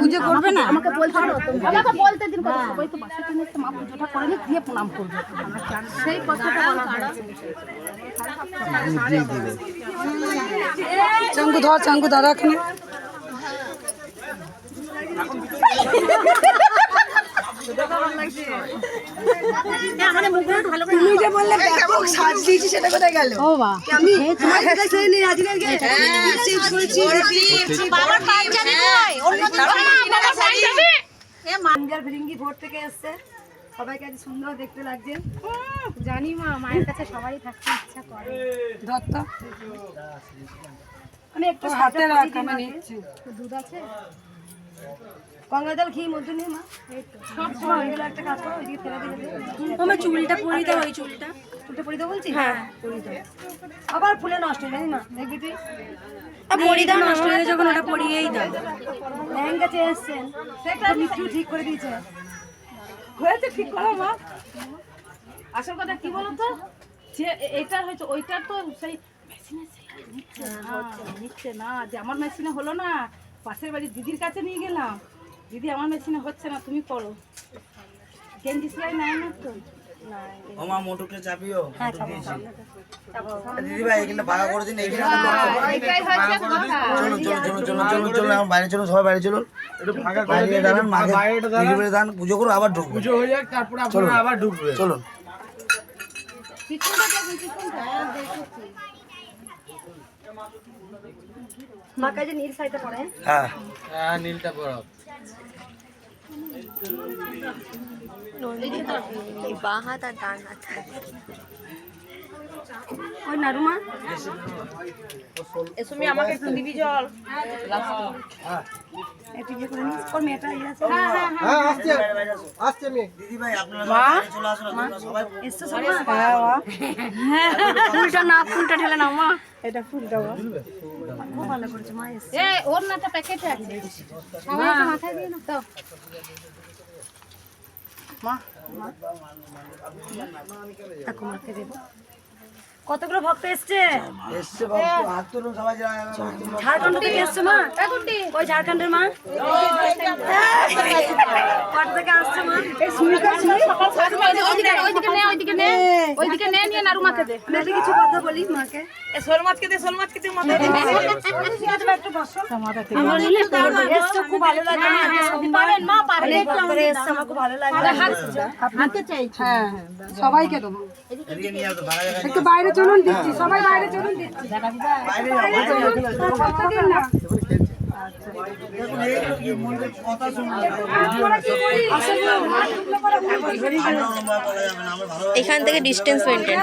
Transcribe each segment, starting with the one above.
পুজো করবে না? আমাকে বলতে আমাকে বলতে দিন কথা সবাই তো বাসা কিনে মা পুজোটা করে নি দিয়ে প্রণাম করবে। সেই কথাটা বলা চাঙ্গু ধর চাঙ্গু দাদা এখানে। তুমি যে বললে ব্যাপক সাজ দিয়েছি সেটা কোথায় গেল? ও বা আমি তোমার কাছে সেই নিয়ে আজকে চেঞ্জ করেছি। বাবার পাঞ্জাবি কই? অন্য বাবার পাঞ্জাবি। মাঞ্জার ভিরিঙ্গি ভোর থেকে এসছে। সবাইকে আজ সুন্দর দেখতে লাগছে। জানি মা মায়ের কাছে সবাই থাকতে ইচ্ছা করে। দত্তা। মানে একটু হাতে রাখ আমি নিচ্ছি। দুধ আছে? খেয়ে মধ্যে মা। সব সময়। একটা কাজ করো ওইদিকে ফেলে দিলে আমার চুলটা পরিয়ে দাও ওই চুলটা। চুলটা দাও বলছি? হ্যাঁ। দাও। আবার ফুলে নষ্ট হয়ে দেখবি তুই? পরিয়ে দাও নষ্ট হয়ে যখন ওটা পরিয়েই দাও। লেহেঙ্গা চেয়ে এসছেন। সেটা মিঠু ঠিক করে দিয়েছে। হয়েছে ঠিক করো মা। আসল কথা কি বলতো? যে এ- এটা হয়তো ওইটার তো সেই মেশিনে না নিচ্ছে না যে আমার মেশিনে হলো না। পাশের বাড়ির দিদির কাছে নিয়ে গেলাম। দিদি আমার মেশিনে হচ্ছে না তুমি করো। গেঞ্জি সেলাই নেয় না তো? ওমা মোটুকে চাপিও মোটু দিয়েছি দিদি ভাই এখানে ভাগা করে দিন এখানে একটা লোক আছে। ওইটাই হচ্ছে কথা। চলুন চলুন চলুন চলুন চলুন চলুন এখন বাইরে চলুন সবাই বাইরে চলুন। বাইরে দাঁড়ান মাকে দিদিভাই দাঁড়ান। পুজো করো আবার ঢুকবে। পুজো হয়ে যাক তারপরে আপনারা আবার ঢুকবে চলুন। পিছনটা দেখুন পিছনটা। দেখেছি মা কাজে নীল শাড়িটা পরে। হ্যাঁ বাঁ হাত আর ডান হাত ইয়ে ইয়ে আছে হ্যাঁ ফুলটা না ফুলটা ঢেলে নাও মা এটা ফুলটা খুব ভালো করেছে মা এসছে এ ওর নাটা প্যাকেটে আছে সবাই একটা মাথায় দিয়ে না দাও। দেখো মাকে দেবো। কতগুলো ভক্ত এসছে? ঝাড়খণ্ড থেকে এসছে মা? ওই ঝাড়খণ্ডের মা? থেকে আসছে মা ওইদিকে ওইদিকে নে ওইদিকে নে ওইদিকে নে নিয়ে নারুমাকে দে। মেয়েটা কিছু কথা বলি মাকে শোল মাছকে দে শোল মাছকে দে মাথায় দে। একটু বসো। এসছে খুব ভালো লাগে। পারেন মা পারেন। অনেক ভক্তরা এসছে আমার খুব ভালো লাগে। হাতে চাইছি হ্যাঁ সবাইকে দেবো। একটু বাইরে চলুন দিচ্ছি। সবাই বাইরে চলুন দিচ্ছি। বাইরে যাবে না। আমরা এখান থেকে ডিস্টেন্স মেনটেন।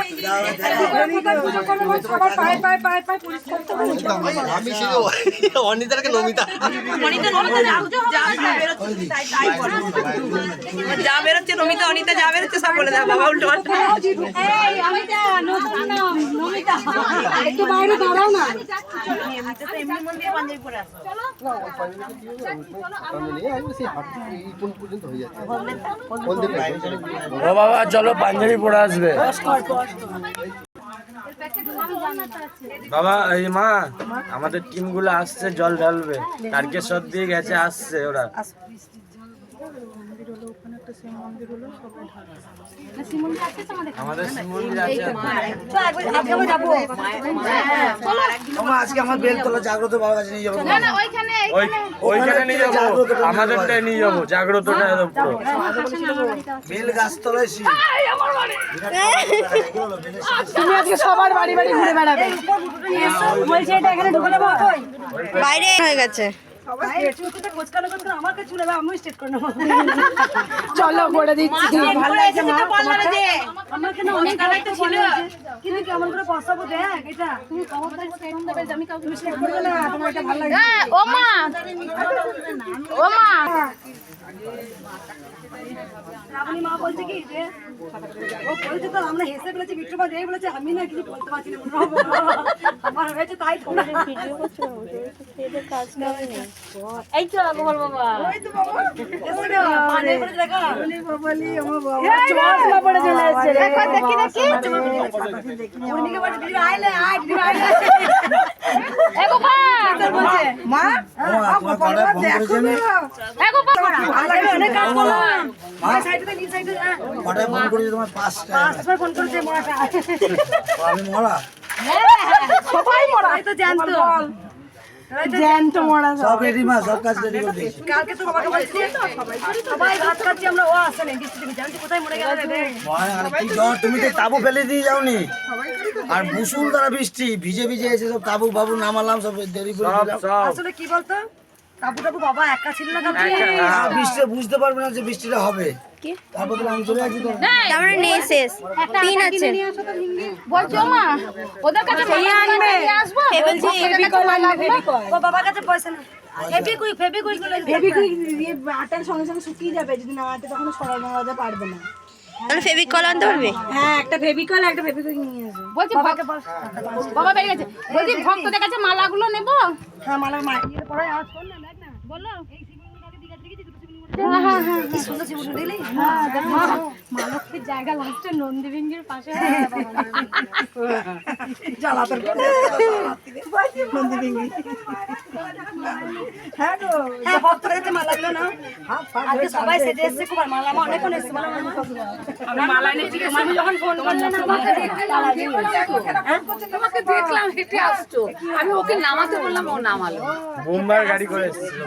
আমি অনিতারকে নমিতা যা বেরোচ্ছে নমিতা অনিতা যা বেরোচ্ছে সব বলে দাও বাবা উল্টো পাল্টা একটু বাইরে দাঁড়াও না পর্যন্ত হয়ে যাচ্ছে। ও বাবা চলো পাঞ্জাবি পরে আসবে। বাবা এই মা আমাদের টিমগুলো আসছে জল ঢালবে। তারকেশ্বর দিয়ে গেছে আসছে ওরা। আজকে আমার বেলতলা জাগ্রত বাবার কাছে নিয়ে যাব ওইখানে নিয়ে যাব আমাদেরটাই নিয়ে যাব জাগ্রতটা পুরো বেল গাছতলায় শিব তুমি আজকে সবার বাড়ি বাড়ি ঘুরে বেড়াবে বলছে এটা এখানে ঢুকে দেবো বাইরে হয়ে গেছে চুলে করে দিচ্ছি রাবণী মা বলছে কি যে ও বলছে তো আমরা হেসে ফেলেছি বিট্টু মা বলেছে আমি না কিছু বলতে পারছি না আমার হয়েছে তাই তো। এই তো গোপাল বাবা এসে না, পাঞ্জাবি পরে দেখা। চশমা পরে চলে এসেছে রে। দেখি দেখি ওদিকে বলছে, দিদি আইলে, আয়, দিদি আইলে। এ গোপাল মা ওমা, তোমার কটায় ফোন করেছে অনেক কাজ করলাম সাইডে নীল সাইডে হ্যাঁ কটায় ফোন করেছে তোমার পাঁচটা পাঁচবার ফোন করেছে মরাটা আমি মরা সবাই মরা তো জানতো জ্যান্ত মরা সব রেডি মা সব কাজ রেডি করে দিয়েছি। কালকে তো বাবাকে বলছি সবাই ভাত খাচ্ছি আমরা ও আসে না বৃষ্টি থেকে জানছি কোথায় মরে গেল রে কি জ্বর তুমি তো তাবু ফেলে দিয়ে যাওনি। আর মুসুল দ্বারা বৃষ্টি ভিজে ভিজে এসে সব তাবু বাবু নামালাম সব দেরি করে আসলে কি বলতো? কাবু টাবু বাবা একা ছিল না বৃষ্টি বুঝতে পারবে না যে বৃষ্টিটা হবে। তারপর তো আমি চলে যাচ্ছি তো। তারপরে নেই শেষ। পিন আছে। বলছো মা ওদের কাছে মালা নিয়ে আসব? বাবার কাছে পয়সা না ফেবি কুই ফেবি কুই বেবি কুইক দিয়ে আটার সঙ্গে সঙ্গে শুকিয়ে যাবে যদি না তখন সরানো পারবে না। তাহলে ফেভিকল আনতে পারবে? হ্যাঁ একটা ফেভিকল একটা ফেভিকুইক নিয়ে আসো বলছি বাবাকে বাবা বেরিয়ে গেছে। বলছি ভক্তদের কাছে মালাগুলো নেব? হ্যাঁ মালা মা ইয়ে পড়ায় আওয়াজ কর না দেখ না। বলো। জায়গা লাস্টে নন্দীবিঙ্গির পাশে আমি ওকে নামাতে বললাম ও নামালো মুম্বাই গাড়ি করে এসেছিল।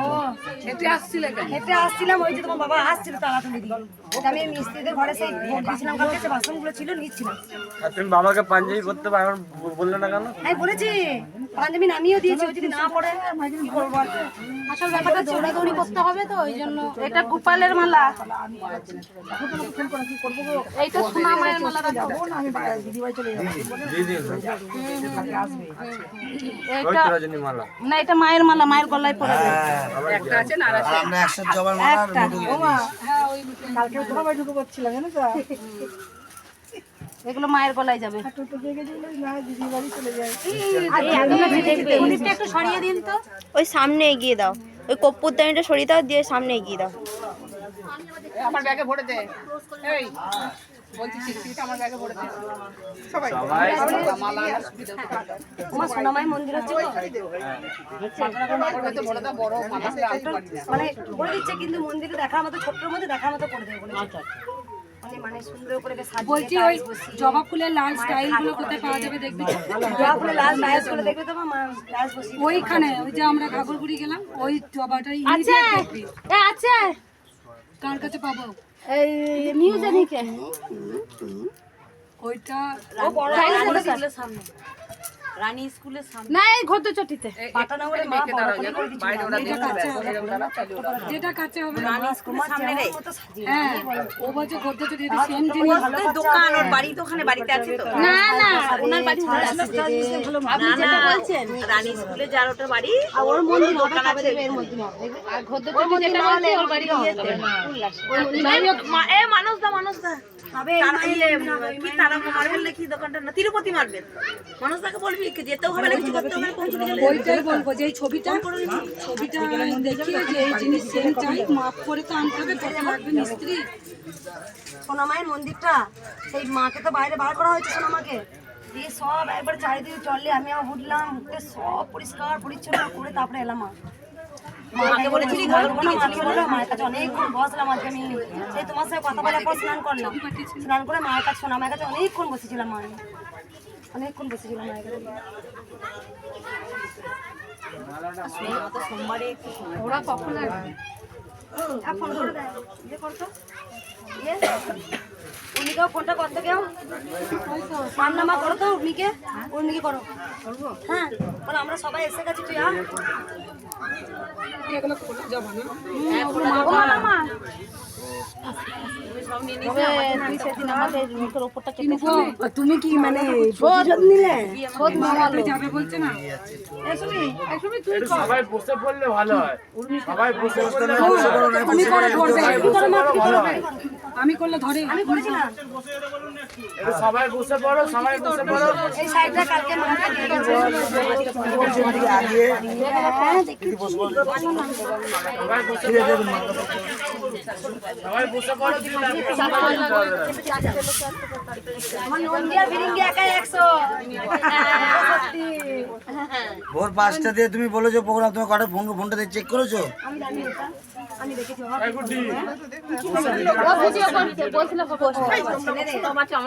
হেঁটে আসছিলে হেঁটে আসছিলাম ওই যে তোমার বাবা আসছিল আমি মিস্ত্রিদের ঘরে সেই ভোট দিয়েছিলাম কালকে সে বাসনগুলো ছিল নিচ্ছিলাম। তুমি বাবাকে পাঞ্জাবি করতে বললে না কেন? আমি বলেছি। পাঞ্জাবি নামিয়েও দিয়েছি যদি না পড়ে। কি করব? আসল ব্যাপারটা দৌড়াদৌড়ি করতে হবে তো ওই জন্য। এটা গোপালের মালা। এইটা সোনা মায়ের এটা না? এটা মায়ের মালা মায়ের গলায় আমরা জবার কালকে সবাই ঢুকে পড়ছিলাম জানো তো? এগুলো মায়ের গলায় যাবে। টোটো দিয়ে গেছিল না দিদি বাড়ি চলে যায়। প্রদীপটা একটু সরিয়ে দিন তো। ওই সামনে এগিয়ে দাও। ওই কপ্পুর দানিটা সরিয়ে দাও দিয়ে সামনে এগিয়ে দাও। আমার ব্যাগে ভরে দে। এই বলছি সিক্সটিটা আমার ব্যাগে ভরে দে। সবাই তোমার সোনামাই মন্দির হচ্ছে মানে বলে দিচ্ছে কিন্তু মন্দিরে দেখার মতো ছোট্টর মধ্যে দেখার মতো করে দেবে মানে মানে সুন্দর করে বলছি ওই জবা ফুলের লাল স্টাইলগুলো কোথায় পাওয়া যাবে দেখবি জবা লাল দেখবে তো মা ওইখানে ওই যে আমরা ঘাগরগুড়ি গেলাম ওই জবাটাই আছে আছে। কার কাছে পাবো? এই নিউজ এদিকে ওইটা না এই ঘদ্দ চটিতে করে মা বড় করে করে দিচ্ছে যেটা কাছে হবে তোমার চেহারার মতো সাজিয়ে হ্যাঁ ও বলছে করতে যদি সেম জিনিস দোকান ওর বাড়ি তো ওখানে বাড়িতে আছে তো। না না ওনার বাড়ি আপনি যেটা বলছেন। রানী স্কুলে যার ওটা বাড়ি আর ওর মন্দির হবে দোকান আছে। আর ঘদ্দ চটি যেটা বলছে ওর বাড়ি ইয়েতে এ মানুষ দা মানুষ দা তারা কি তারা মারবেন নাকি দোকানটা? না তিরুপতি মারবেন মানুষ দাকে বলবি যেতেও হবে না কিছু করতে হবে না পৌঁছে গেলে ওইটাই বলব যে এই ছবিটা ছবিটা দেখিয়ে যে এই জিনিস সেম চাই মাপ করে তো আনতে হবে কত লাগবে মিস্ত্রি। সোনামায়ের মন্দিরটা সেই মাকে তো বাইরে বার করা হয়েছে সোনামাকে। দিয়ে সব একবার চারিদিকে চললে আমি উঠলাম উঠে সব পরিষ্কার পরিচ্ছন্ন করে তারপরে এলাম মা মাকে বলেছিলি ঘর কোনো মাকে বলল মায়ের কাছে অনেকক্ষণ বসলাম আজকে আমি। সেই তোমার সাথে কথা বলার পর স্নান করলাম। স্নান করে মায়ের কাছে সোনা মায়ের কাছে অনেকক্ষণ বসেছিলাম মা অনেকক্ষণ বসেছিলাম মায়ের কাছে। ওরা কখন আসবে? ফোন করে দেয়। ইয়ে করতো। ইয়ে উর্মিকেও ফোনটা করতে কেউ। নাম করো তো উর্মিকে উর্মিকে করো। হ্যাঁ বলো আমরা সবাই এসে গেছি তুই আ। তুমি কি মানে নিলে? শোধ মামালো যাবে বলছে না? সবাই বসে পড়লে ভালো হয়। সবাই বসে তুমি করে ধরবে আমি করলে ধরে। আমি করেছিলাম। সবাই বসে পড়ো সবাই বসে এই সাইডটা কালকে দিয়ে গেছে। সবাই বসে সবাই বসে পড়ো। ভোর পাঁচটা দিয়ে তুমি বলেছ প্রোগ্রাম তুমি কটা ফোন ফোনটা দিয়ে চেক করেছ? আমি জানি এটা। আমি দেখেছি। বাবা।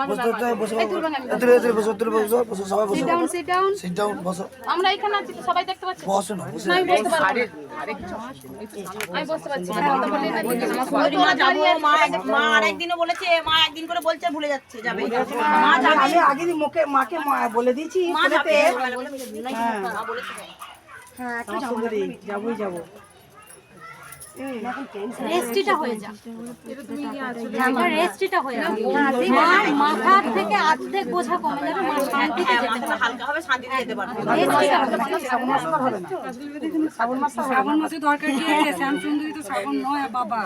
বসো। তো, বসো এতুলে এতুলে বসো। এতুলে বসো বসো সবাই বসো। সিট ডাউন সিট ডাউন বসো। আমরা এখানে আছি সবাই দেখতে পাচ্ছি? বসো না বসে। আমি বসতে পারছি বলছি, মা এক- মা আরেকদিনও বলেছে মা একদিন করে বলছে ভুলে যাচ্ছে যাবে। মা যাবে। আমি আগে দিন মুখে মাকে মা- বলে দিয়েছি মা যাবে। হ্যাঁ একটু সুন্দরী যাবোই যাব। রেস্টিটা হয়ে যাক আমার রেস্টিটা হয়ে যাক মার মাথার থেকে অর্ধেক বোঝা কমে যাবে মা শান্তিতে হ্যাঁ, যেতে মাথাটা হালকা হবে শান্তিতে যেতে পারবে শ্রাবণ মাসে দরকার কি আছে শ্যাম সুন্দরী তো শ্রাবণ নয় বাবা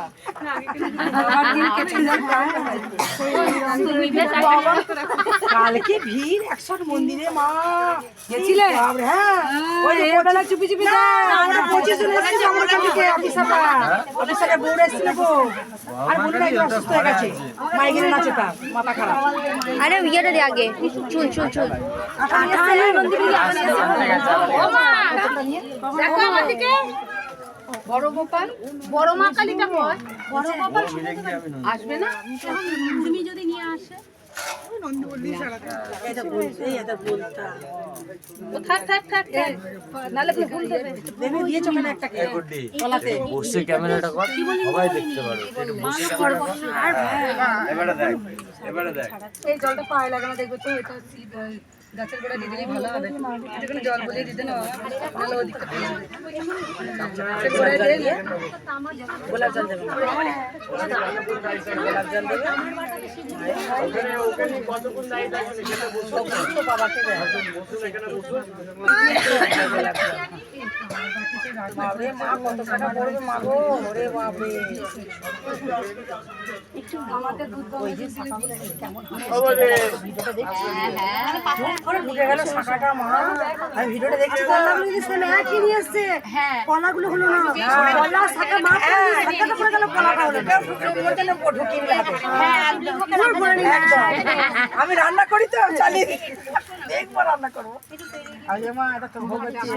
কালকে ভিড় একশো মন্দিরে মা গেছিলে হ্যাঁ ওই চুপি চুপি পঁচিশ জন এসেছি আমার কাছে অফিসাররা অফিসারের বউরা এসেছিল গো। আর বলুন না অসুস্থ হয়ে গেছে। মাইগ্রেন আছে তার মাথা খারাপ। আরে ইয়েটা দে আগে। চুল চুল চুল। দেখো আমার দিকে। বড় গোপাল বড় মা কালীটা বড় গোপাল আসবে না? তুমি যদি নিয়ে আসে। বসে ক্যামেরাটা কর এবারে দেখ এই জলটা পায়ে লাগানো দেখবে তো এটা গাছের গোড়া দিয়ে দিলেই ভালো হবে। একটুখানি জল বলিয়ে দিতে না নাহলে ওদিকটা পেয়ে যাবে। গোলাপ জল দেবে। গোলাপ জল দেবে। বাবাকে বাবরে মা কত টাকা পড়বে মা গো ওরে বাপরে করে ঢুকে গেল শাখাটা মা। আমি ভিডিওটা দেখছি কলাগুলো যদি সেম একই নিয়ে এসছে। কলাগুলো হলো না। কলা শাখা মা শাখাটা পড়ে গেল কলাটা হলো ঢুকিয়ে দিলে হাতে। আমি রান্না করি তো চালিয়ে দেখব রান্না করব। আরে মা এটা তো ভোগ হচ্ছে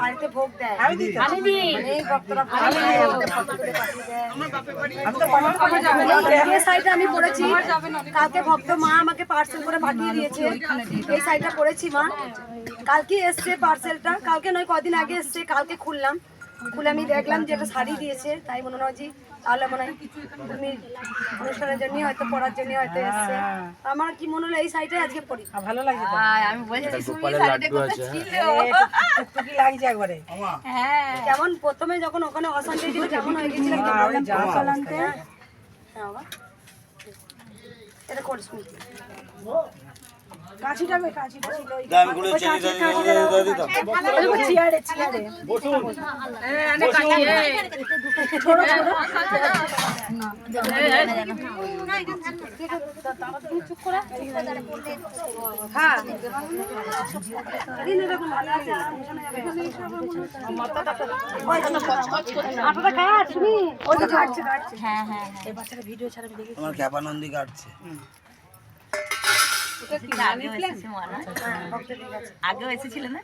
বাড়িতে ভোগ দেয়। দিই ভক্তরা আমি তো শাড়িটা আমি পরেছি কালকে ভক্ত মা আমাকে পার্সেল করে পাঠিয়ে দিয়েছে। এই শাড়িটা পরেছি মা। কালকে এসছে পার্সেলটা কালকে নয় কদিন আগে এসছে। কালকে খুললাম। খুলে আমি দেখলাম যে শাড়ি দিয়েছে। তাই মনে হয় যে তাহলে মনে হয় তুমি অনুষ্ঠানের জন্য হয়তো পড়ার জন্য হয়তো এসছে। আমার কি মনে হলো এই শাড়িটাই আজকে পরি? ভালো লাগছে। আমি বলছি টুকটুকি লাগছে একবারে? কেমন? প্রথমে যখন ওখানে অশান্তি ছিল কেমন হয়ে গেছিল হ্যাঁ বাবা। এটা করিস নি। কাঁচিটা বে, কাঁচিটা ছিল ওই দামগুলো চেয়ে দাও। চেয়ারে চেয়ারে। বসানো। শুনি ওই তো আমার ক্যাপানন্দি কাটছে আগেও এসেছে মা না? আগেও এসেছিল না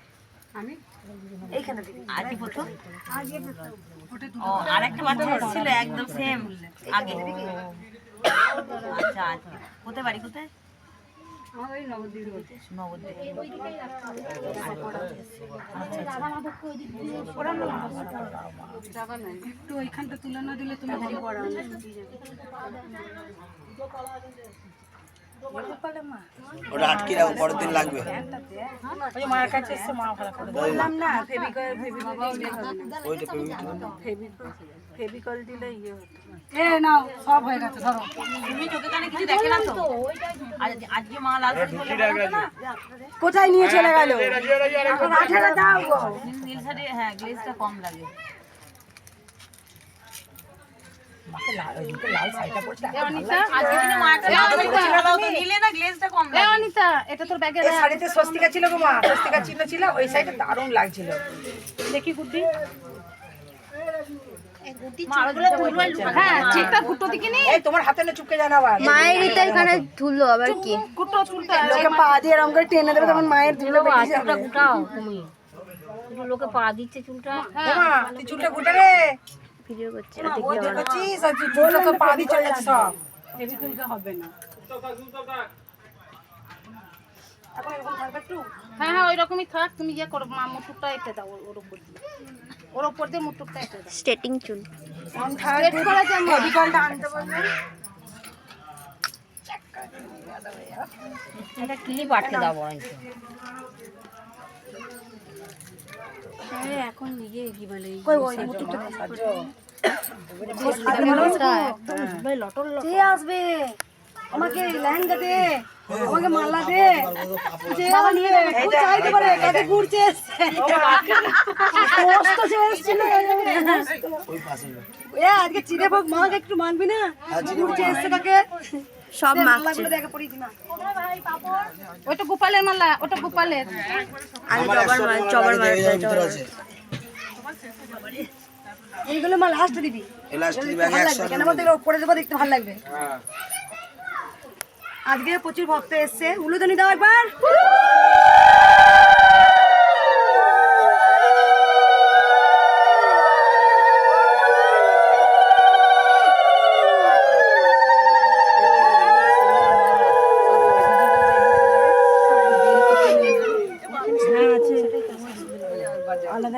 এইখানে দেখি আজকে প্রথম? ও আর বাচ্চা এসেছিল একদম সেম আগে। আচ্ছা আচ্ছা। কোথায় বাড়ি কোথায়? একটু ওইখানটা তুলে না দিলে তুমি পড়া ওটা আটকে রাখো পরের দিন লাগবে। মায়ের কাছে এসে মা ভালো করে বললাম না ফেবিকল ফেবিকল ওইটা পেমেন্ট ফেবিকল দিলে ইয়ে হতো। এ নাও সব হয়ে গেছে ধরো। তুমি চোখে কানে কিছু দেখে না তো? আজকে মা লাল? কোথায় নিয়ে চলে গেল? আঠারো দাও নীল শাড়ি হ্যাঁ গ্লেজটা কম লাগে আজকে দিনে মা একটা লাল শাড়ি পরছিল, দাও তো নিলে না গ্লেজটা কম লাগে অনিতা এটা তোর ব্যাগে শাড়িতে স্বস্তিকা ছিল গো মা স্বস্তিকা চিহ্ন ছিল ওই সাইডে দারুণ লাগছিল দেখি গুড্ডি হ্যাঁ ঠিকঠাক ফুটো দিকে নি এই তোমার হাতে না চুপকে যায় না আবার মায়ের ধুলো আবার কি লোকে পা দিয়ে এরকম করে টেনে দেবে তখন মায়ের ধুলো বেরিয়ে গুটাও তুমি লোকে পা দিচ্ছে চুলটা চুলটা গুটে রে। ভিডিও করছে আর একটু। হ্যাঁ হ্যাঁ ওই রকমই থাক তুমি ইয়ে করো মা মুটুকটা এঁটে দাও ওর- উপর দিয়ে। ওর উপর দিয়ে মুটুকটা এঁটে দাও। স্ট্রেটিং চুল। এটা ক্লিপ আটকে দাও বরঞ্চ। এখন কি বলে? কই ওই মুটুকটা কে আসবে? আমাকে লেহেঙ্গা দে। আমাকে মালা দে। যে চাইতে পারে কাকে ঘুরছে কষ্ট সে এসছিল। এ আজকে চিড়ে ভোগ মাকে একটু মানবি না? ঘুরছে এসছে কাকে? সব মাখছে। ওটা গোপালের মালা ওটা গোপালের। আমি জবার জবার মার এইগুলো মাল লাস্টে দিবি। লাস্ট দেখতে ভালো লাগবে। কেন বলতে এগুলো উপরে দেবো দেখতে ভালো লাগবে। আজকে প্রচুর ভক্ত এসছে। উলুদনি দাও একবার আলাদা একটা ইয়েতে রাখা আছে ওটা পাল্লাতে মালা মা ওখানে ছিল, মালা মা? ওর বাড়িতে অনেকক্ষণ যেত সব করতে গিয়ে এগুলো কুচো ফুল এগুলো কুচো ফুল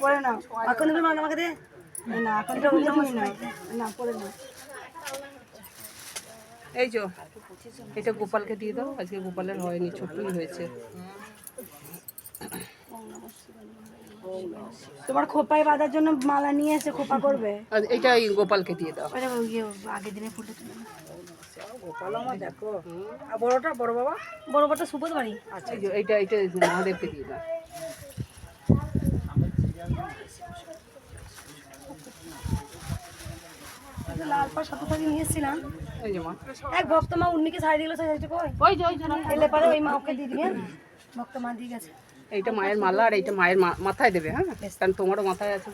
পরে নাও। এখন তুমি আমাকে দে। এই না এখন তো না না পরে না এই যো এটা গোপালকে দিয়ে দাও। আজকে গোপালের হয়নি ছোট্টই হয়েছে। তোমার খোপায় বাঁধার জন্য মালা নিয়ে এসে খোপা করবে? আর এটা এই গোপালকে দিয়ে দাও। আগের দিনে ফুটে তুলে। দেখো। আর বড়টা বড় বাবা? বড় বড়টা সুবোধ বাড়ি আচ্ছা এইটা এইটা মহাদেবকে দিয়ে দাও। লাল এক ভক্ত মা দিল ওই এলে পরে ওই মা ওকে দিয়ে দিবেন ভক্ত মা দিয়ে গেছে। এইটা মায়ের মালা আর এইটা মায়ের মাথায় দেবে হ্যাঁ? কারণ তোমারও মাথায় আছে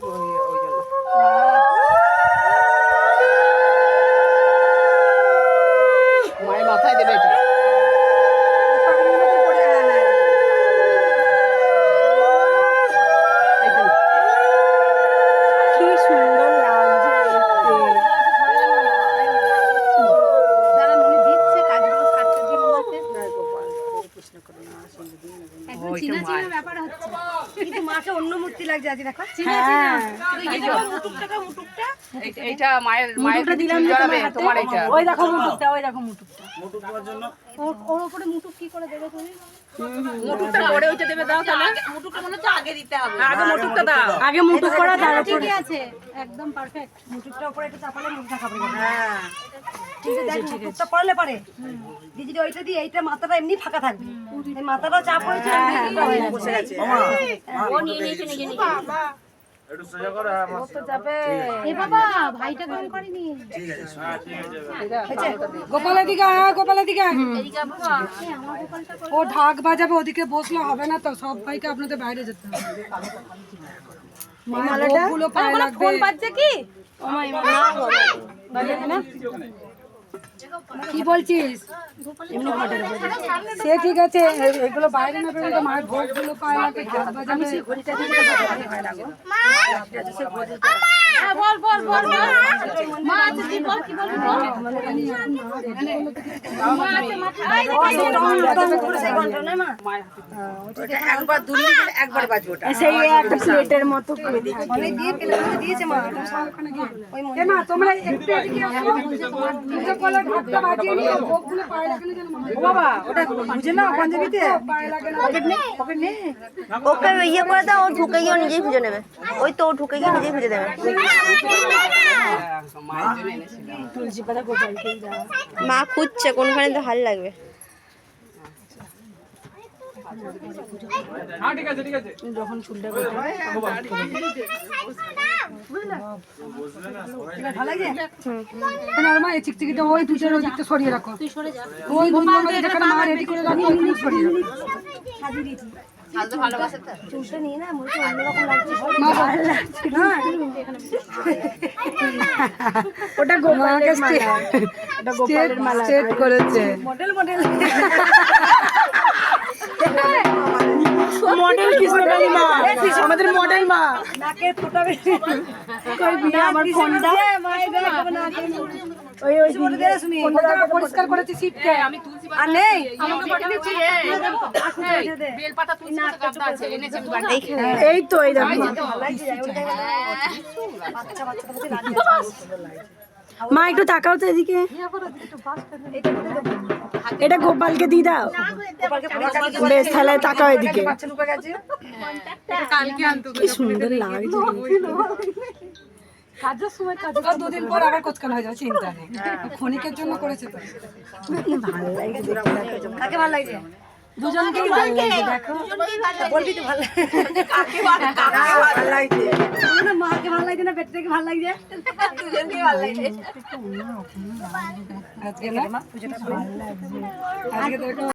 ওই জন্য মায়ের মাথায় দেবে এটা এই যে নাও। কি সুন্দর লাগছে দেখতে যারা মনে দিচ্ছে কাজগুলো সারতে দিয়ে মনে একদম চিনা চিনা ব্যাপার হচ্ছে কিন্তু মাকে অন্য মূর্তি লাগছে আজ দেখো। হ্যাঁ। এইটা মায়ের মায়ের দিলাম তোমার এইটা। ওই দেখো মুটুকটা ওই দেখো মুটুকটা। দেওয়ার জন্য। ওর উপরে মুটুক কি করে দেবে তুমি? মুটুকটা পরে ওইটা দেবে দাও তাহলে। মুটুকটা মনে হচ্ছে আগে দিতে হবে। আগে মুটুকটা দাও। আগে মুটুক করা তার উপরে আছে। একদম পারফেক্ট মুটুকটা উপরে একটু চাপালে যাবে হ্যাঁ। ঠিক আছে দেখ মুটুকটা পড়লে পারে। দিদি ওইটা দিয়ে এইটা মাথাটা এমনি ফাঁকা থাকবে। মাথাটা চাপ হয়েছে বসে গেছে। ও নিয়ে নিয়েছে নিজে নিজে একটু সোজা করো হ্যাঁ মা। এ বাবা ভাইটা কম করেনি। ঠিক আছে শোনো। গোপালের দিকে আয় গোপালের দিকে এদিকে বাবা ও ঢাক বাজাবে ওদিকে বসলে হবে না তো সবাইকে আপনাদের বাইরে যেতে হবে। পায়ে লাগবে। ফোন বাজছে কি কি বলছিস সে ঠিক আছে এগুলো বাইরে না বেরোলে মায়ের ভোগগুলো পায়ে লাগবে ঢাক বাজাবে হ্যাঁ বল বল বল বল মা তুই বল কি বল মা আছে মাথা এই দেখ, এই একবার দূরে গেলে একবার বাজবে ওটা সেই মনে তোমরা মনে হয়। বাবা ওটা বুঝে না পাঞ্জাবিতে ওকে ইয়ে করে দাও ও ঢুকে গিয়ে নিজেই খুঁজে নেবে ওই তো ও ঢুকে গিয়ে নিজেই খুঁজে দেবে মা খুঁজছে কোনখানে তো হাল লাগবে যখন মা এই চিকচিকিটা ওই দিকটা সরিয়ে রাখো। তুই সরে যা। ওই যেখানে মা রেডি করে রাখো ওই সরিয়ে রাখো। ওটা সেট করেছে। মডেল মডেল মডেল কৃষ্ণকালী মা। আমাদের মডেল মা। নাকে ফোটা কই বিয়ে আমার ফোনটা? ওই ওই পরিষ্কার করেছি সিটকে আমি তুলসী আর নেই। আমাকে পাঠিয়ে দিচ্ছি এই বেলপাতা পাতা গাদা আছে এনেছি আমি বাড়ি। এই তো এই দেখো মা, একটু তাকাও তো এদিকে। এটা গোপালকে দিয়ে দাও। বেশ, তাহলে তাকাও এদিকে। কি সুন্দর লাগছে। কাজের সময় কাজ দুদিন পর আবার কোচকান হয়ে যাবে চিন্তা নেই ক্ষণিকের জন্য করেছে তো ভালো কাকে ভালো লাগছে দুজনকেই ভালো লাগছে দেখো। বলবি তো ভালো। কাকে ভালো লাগছে মাকে ভালো লাগছে না পেটটাকে ভালো লাগছে দুজনকেই ভালো লাগছে আজকে না? পুজোটা ভালো লাগছে আজকে তো